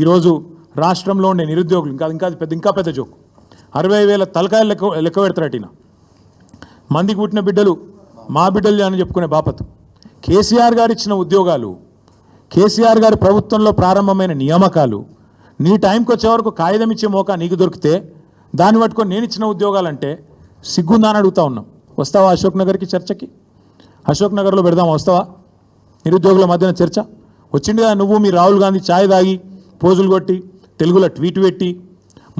ఈరోజు రాష్ట్రంలో ఉండే నిరుద్యోగులు ఇంకా ఇంకా పెద్ద ఇంకా పెద్ద జోక్. అరవై వేల తలకాయలు లెక్క లెక్క పెడతారటిన మందికి పుట్టిన బిడ్డలు మా బిడ్డలు అని చెప్పుకునే బాపత్. కేసీఆర్ గారు ఇచ్చిన ఉద్యోగాలు కేసీఆర్ గారి ప్రభుత్వంలో ప్రారంభమైన నియామకాలు నీ టైంకి వచ్చే వరకు కాగితం ఇచ్చే మోకా నీకు దొరికితే దాన్ని పట్టుకొని నేను ఇచ్చిన ఉద్యోగాలంటే సిగ్గుందా అని అడుగుతా ఉన్నాం. వస్తావా అశోక్ నగర్కి చర్చకి? అశోక్ నగర్లో పెడదామా? వస్తావా? నిరుద్యోగుల మధ్యన చర్చ? వచ్చింది నువ్వు మీ రాహుల్ గాంధీ ఛాయ్ తాగి పోజులు కొట్టి తెలుగులో ట్వీట్ పెట్టి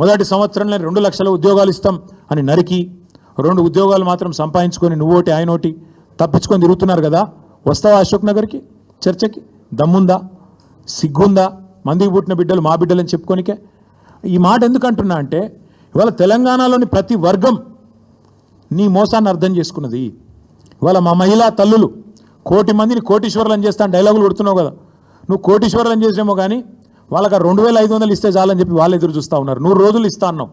మొదటి సంవత్సరంలో రెండు లక్షల ఉద్యోగాలు ఇస్తాం అని నరికి రెండు ఉద్యోగాలు మాత్రం సంపాదించుకొని నువ్వోటి ఆయన ఒకటి తప్పించుకొని తిరుగుతున్నారు కదా. వస్తావా అశోక్ నగర్కి? చర్చకి? దమ్ముందా? సిగ్గుందా? మందికి పుట్టిన బిడ్డలు మా బిడ్డలని చెప్పుకోనికే? ఈ మాట ఎందుకు అంటున్నా అంటే ఇవాళ తెలంగాణలోని ప్రతి వర్గం నీ మోసాన్ని అర్థం చేసుకున్నది. ఇవాళ మా మహిళా తల్లులు కోటి మందిని కోటీశ్వరులను చేస్తాను డైలాగులు కొడుతున్నావు కదా. నువ్వు కోటీశ్వరులను చేసినేమో కానీ వాళ్ళకి రెండు వేల ఐదు వందలు ఇస్తే చాలని చెప్పి వాళ్ళు ఎదురు చూస్తూ ఉన్నారు. నూరు రోజులు ఇస్తా అన్నాం.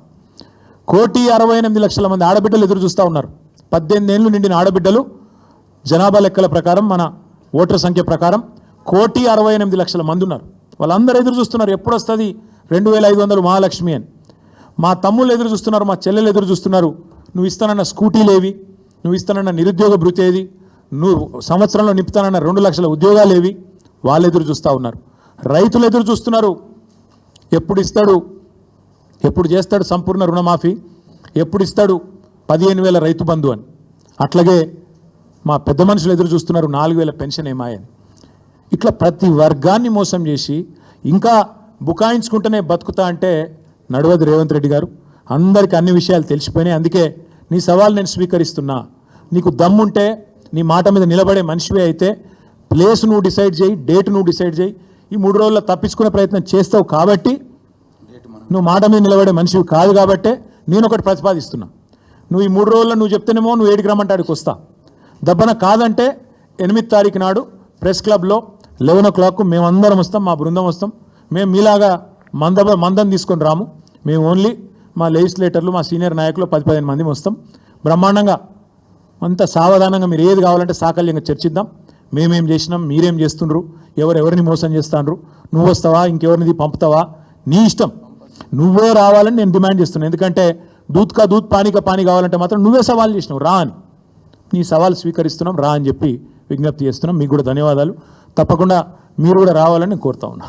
కోటి అరవై ఎనిమిది లక్షల మంది ఆడబిడ్డలు ఎదురు చూస్తూ ఉన్నారు. పద్దెనిమిది ఏళ్ళు నిండిన ఆడబిడ్డలు జనాభా లెక్కల ప్రకారం మన ఓటర్ సంఖ్య ప్రకారం కోటి అరవై ఎనిమిది లక్షల మంది ఉన్నారు. వాళ్ళందరూ ఎదురు చూస్తున్నారు. ఎప్పుడు వస్తుంది? రెండు వేల ఐదు వందలు మహాలక్ష్మి అని. మా తమ్ముళ్ళు ఎదురు చూస్తున్నారు మా చెల్లెలు ఎదురు చూస్తున్నారు. నువ్వు ఇస్తానన్న స్కూటీలేవి నువ్వు ఇస్తానన్న నిరుద్యోగ భృతి ఏది? నువ్వు సంవత్సరంలో నింపుతానన్న రెండు లక్షల ఉద్యోగాలు ఏవి? వాళ్ళు ఎదురు చూస్తూ ఉన్నారు. రైతులు ఎదురు చూస్తున్నారు. ఎప్పుడు ఇస్తాడు? ఎప్పుడు చేస్తాడు సంపూర్ణ రుణమాఫీ? ఎప్పుడు ఇస్తాడు? పదిహేను వేల రైతు బంధు అని. అట్లాగే మా పెద్ద మనుషులు ఎదురు చూస్తున్నారు నాలుగు వేల పెన్షన్ ఏమాయని ఇట్లా ప్రతి వర్గాన్ని మోసం చేసి ఇంకా బుకాయించుకుంటేనే బతుకుతా అంటే నడవదు రేవంత్ రెడ్డి గారు. అందరికీ అన్ని విషయాలు తెలిసిపోయినాయి. అందుకే నీ సవాల్ నేను స్వీకరిస్తున్నా. నీకు దమ్ముంటే నీ మాట మీద నిలబడే మనిషివే అయితే ప్లేస్ నువ్వు డిసైడ్ చేయి డేట్ నువ్వు డిసైడ్ చేయి. ఈ మూడు రోజుల్లో తప్పించుకునే ప్రయత్నం చేస్తావు కాబట్టి నువ్వు మాట మీద నిలబడే మనిషివి కాదు కాబట్టే నేను ఒకటి ప్రతిపాదిస్తున్నా. నువ్వు ఈ మూడు రోజుల్లో నువ్వు చెప్తేనేమో నువ్వు ఏడికి రమ్మంటాడికి వస్తా. దబ్బన కాదంటే ఎనిమిది తారీఖు నాడు ప్రెస్ క్లబ్లో లెవెన్ ఓ క్లాక్ మేమందరం వస్తాం మా బృందం వస్తాం. మేము మీలాగా మంద మందం తీసుకొని రాము. మేము ఓన్లీ మా లెజిస్లేటర్లు మా సీనియర్ నాయకులు పది పదిహేను మంది వస్తాం. బ్రహ్మాండంగా అంత సావధానంగా మీరు ఏది కావాలంటే సాకల్యంగా చర్చిద్దాం. మేమేం చేసినాం? మీరేం చేస్తుండ్రు? ఎవరెవరిని మోసం చేస్తాండ్రు? నువ్వు వస్తావా? ఇంకెవరిని పంపుతావా? నీ ఇష్టం. నువ్వే రావాలని నేను డిమాండ్ చేస్తున్నాను ఎందుకంటే దూత్కా దూత్ పానీకా పానీ కావాలంటే మాత్రం నువ్వే సవాల్ చేసినావు. రా అని. నీ సవాల్ స్వీకరిస్తున్నాం. రా అని చెప్పి విజ్ఞప్తి చేస్తున్నాం. మీకు కూడా ధన్యవాదాలు. తప్పకుండా మీరు కూడా రావాలని కోరుతా ఉన్నా.